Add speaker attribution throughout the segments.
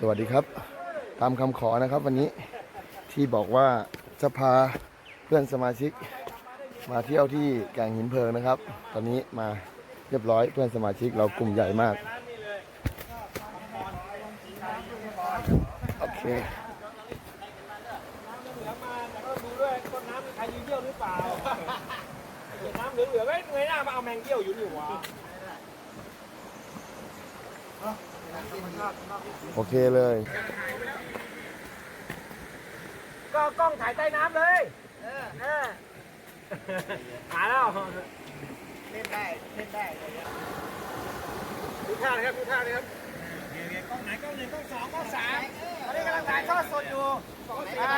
Speaker 1: สวัสดีครับ ตามคำขอนะครับวันนี้ที่บอกว่าจะพาเพื่อนสมาชิก มาเที่ยวที่แก่งหินเพลิงนะครับ ตอนนี้มาเรียบร้อยเพื่อนสมาชิกเรากลุ่มใหญ่มากโอเค
Speaker 2: น้ำเหลือๆไว้เงยหน้ามาเอาแมงเยี่ยวอยู่นี่หว่า
Speaker 1: โอเคเลย
Speaker 2: ก็กล้องถ่ายใต้น้ำเลยเออหาแล้ว
Speaker 3: เล่นได้เล่นได้
Speaker 2: ดูท่านะครับดูท่านะครับกล้องไหนกล้องหนึ่งกล้องสองกล้องสามตอนนี้กำลังถ่ายทอดสดอยู่อ่า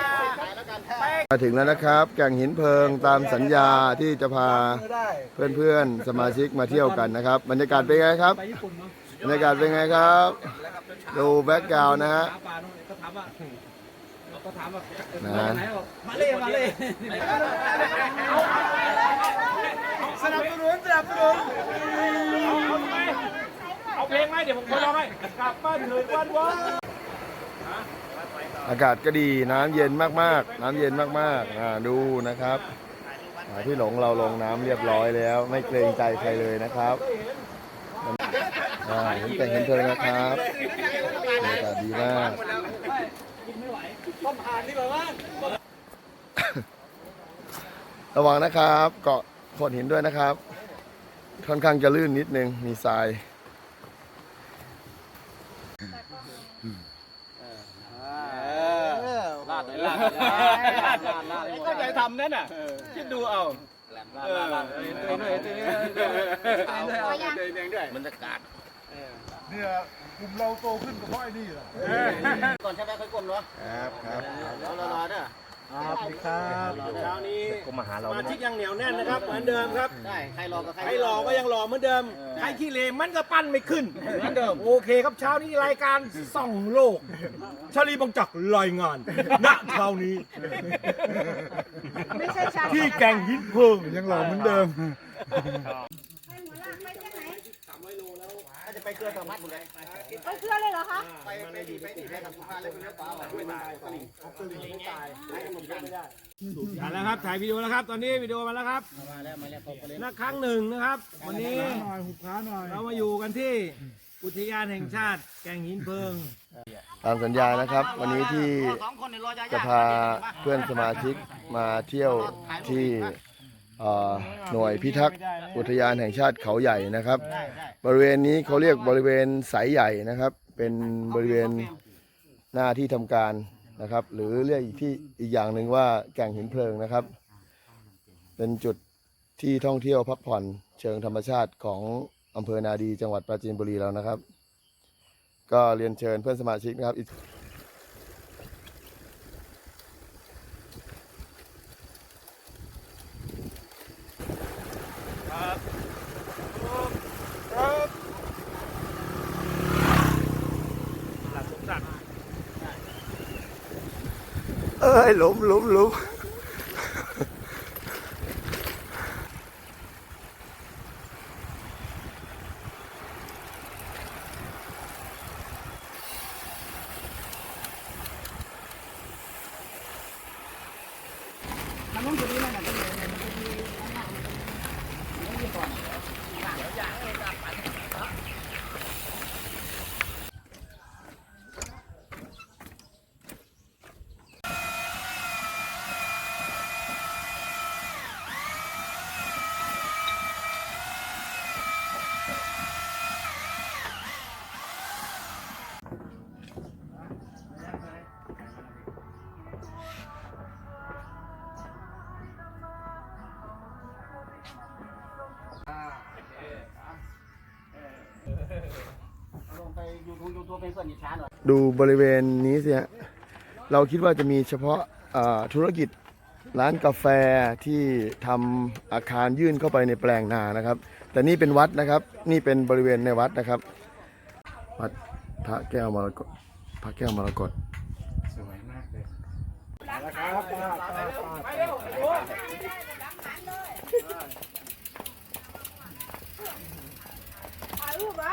Speaker 2: ไป
Speaker 1: มาถึงแล้วนะครับ แก่งหินเพลิงตามสัญญาที่จะพาเพื่อนๆสมาชิกมาเที่ยวกันนะครับ บรรยากาศเป็นไงครับ
Speaker 2: ไปญี่ปุ่นมั้ง
Speaker 1: บรรยากาศเป็นไงครับ ดูแบ็กกราวน์นะฮะ
Speaker 2: หาปลาโน่นก็ถามว่าก็ถามว่า
Speaker 1: นะ
Speaker 2: ไหนมาเลยมาเลยสนับสนุนสนับสนุนเอาทำไมเอาเพลงไหมเดี๋ยวผมไปร้องให้กลับบ้านเลยวันวัน
Speaker 1: อากาศก็ดีน้ำเย็นมากๆ น้ำเย็นมากๆอ่าดูนะครับอ่าพี่หลงเราลงน้ำเรียบร้อยแล้ว ไม่เกรงใจใครเลยนะครับ อ่าเห็นแต่งเห็นเพลิงนะครับบรรยากาศดีมาก
Speaker 2: ต้องผ่านดีกว่าว่า
Speaker 1: ระวังนะครับ เกาะโขดหินด้วยนะครับ ค่อนข้างจะลื่นนิดนึง มีทราย
Speaker 2: ลาดลาดลาดลาดลาดก็ใจทำนั่นน่ะคิดดูเอาลาดลาดตัวนี้ตัวนี้ด้วย
Speaker 3: บรรยากาศ
Speaker 4: เนี่ยกลุ่มเราโตขึ้นกับเพราะไอ้นี่แหละ
Speaker 3: ก่อนใช่ไหมค่อยกลมเนาะ
Speaker 1: ครับครับ
Speaker 3: แล้วรอๆเนี่ย
Speaker 4: ครับครับ
Speaker 2: เช้านี้สมาชิกยังเหนียวแน่นนะครับเหมือนเดิมครับ
Speaker 3: ได้ใครรอกับใคร
Speaker 2: ใครหล่อก็ยังหล่อเหมือนเดิมใครขี้เลมันก็ปั้นไม่ขึ้นเหมือนเดิมโอเคครับเช้านี้รายการส่องโลกชาลีบังจักรรายงานณเช้านี้
Speaker 5: ไม่ใช่ชา
Speaker 2: ที่แก่งหินเพลิง
Speaker 4: ยังหล่อเหมือนเดิม
Speaker 5: ให้หัวลากไปที่ไหน
Speaker 3: ก็จะไปเครือสมัดหมดเลย
Speaker 5: ไปเครือเลยเหรอคะ
Speaker 3: ไปไปดีไปดีไปกับสุภาพเลยคุณเลี้ยวขวาออกไม่ตายตลิ่งเอาตลิ่งไม่ตายให้กำลังใจไม่ได้
Speaker 2: ถ่ายแล้วครับถ่ายวิดีโอแล้วครับ ตอนนี้วิดีโอมาแล้วครับ
Speaker 3: มาแล้วมาแล้วเขาเลย
Speaker 2: นักครั้งหนึ่งนะครับ วันนี้
Speaker 4: หน่อยหุบขาหน่อย
Speaker 2: เรามาอยู่กันที่อุทยานแห่งชาติแก่งหินเพลิง
Speaker 1: ตามสัญญานะครับ วันนี้ที่
Speaker 3: สองคนเนี่ยรอยา
Speaker 1: จะพาเพื่อนสมาชิกมาเที่ยวที่เอ่อ หน่วยพิทักษ์อุทยานแห่งชาติเขาใหญ่นะครับ บริเวณนี้เขาเรียกบริเวณสายใหญ่นะครับ เป็นบริเวณหน้าที่ทำการนะครับ หรือเรียกอีกที่อีกอย่างหนึ่งว่าแก่งหินเพลิงนะครับ เป็นจุดที่ท่องเที่ยวพักผ่อนเชิงธรรมชาติของอำเภอนาดีจังหวัดปราจีนบุรีแล้วนะครับ ก็เรียนเชิญเพื่อนสมาชิกนะครับ
Speaker 2: หลักสมศักดิ์
Speaker 1: เอ้ยหลุมหลุมหลุม
Speaker 3: ลงไป ยูทูบยูทูบเป็นเพื่อนอีกช้าหน่อย
Speaker 1: ดูบริเวณนี้สิฮะเราคิดว่าจะมีเฉพาะเอ่อธุรกิจร้านกาแฟที่ทำอาคารยื่นเข้าไปในแปลงนานะครับ แต่นี่เป็นวัดนะครับ นี่เป็นบริเวณในวัดนะครับ วัดพระแก้วมรกตพระแก้วมรกต
Speaker 2: ไปเร็วโอ้ย
Speaker 5: ถ่ายรูปเหรอ